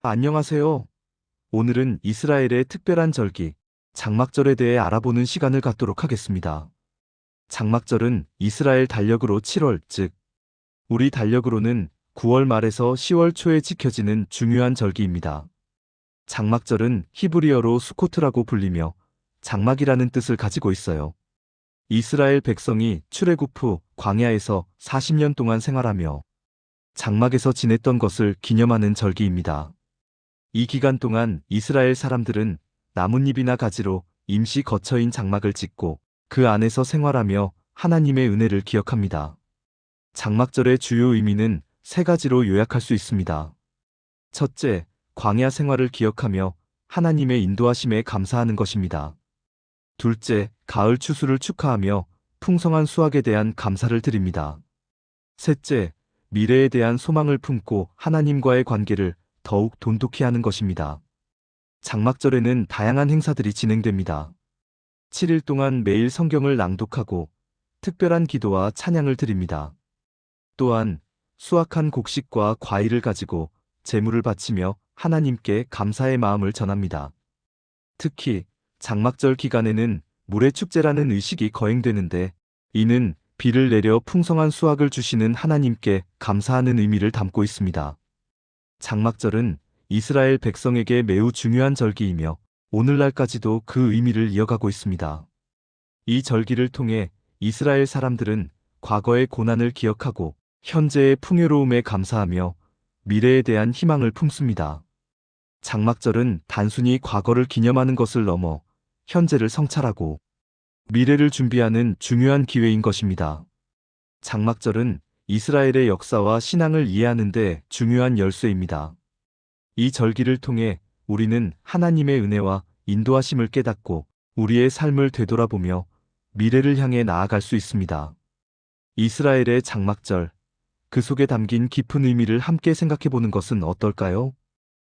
안녕하세요. 오늘은 이스라엘의 특별한 절기, 장막절에 대해 알아보는 시간을 갖도록 하겠습니다. 장막절은 이스라엘 달력으로 7월, 즉, 우리 달력으로는 9월 말에서 10월 초에 지켜지는 중요한 절기입니다. 장막절은 히브리어로 수코트라고 불리며 장막이라는 뜻을 가지고 있어요. 이스라엘 백성이 출애굽 후 광야에서 40년 동안 생활하며 장막에서 지냈던 것을 기념하는 절기입니다. 이 기간 동안 이스라엘 사람들은 나뭇잎이나 가지로 임시 거처인 장막을 짓고 그 안에서 생활하며 하나님의 은혜를 기억합니다. 장막절의 주요 의미는 세 가지로 요약할 수 있습니다. 첫째, 광야 생활을 기억하며 하나님의 인도하심에 감사하는 것입니다. 둘째, 가을 추수를 축하하며 풍성한 수확에 대한 감사를 드립니다. 셋째, 미래에 대한 소망을 품고 하나님과의 관계를 더욱 돈독히 하는 것입니다. 장막절에는 다양한 행사들이 진행됩니다. 7일 동안 매일 성경을 낭독하고 특별한 기도와 찬양을 드립니다. 또한 수확한 곡식과 과일을 가지고 제물을 바치며 하나님께 감사의 마음을 전합니다. 특히 장막절 기간에는 물의 축제라는 의식이 거행되는데 이는 비를 내려 풍성한 수확을 주시는 하나님께 감사하는 의미를 담고 있습니다. 장막절은 이스라엘 백성에게 매우 중요한 절기이며 오늘날까지도 그 의미를 이어가고 있습니다. 이 절기를 통해 이스라엘 사람들은 과거의 고난을 기억하고 현재의 풍요로움에 감사하며 미래에 대한 희망을 품습니다. 장막절은 단순히 과거를 기념하는 것을 넘어 현재를 성찰하고 미래를 준비하는 중요한 기회인 것입니다. 장막절은 이스라엘의 역사와 신앙을 이해하는 데 중요한 열쇠입니다. 이 절기를 통해 우리는 하나님의 은혜와 인도하심을 깨닫고 우리의 삶을 되돌아보며 미래를 향해 나아갈 수 있습니다. 이스라엘의 장막절, 그 속에 담긴 깊은 의미를 함께 생각해 보는 것은 어떨까요?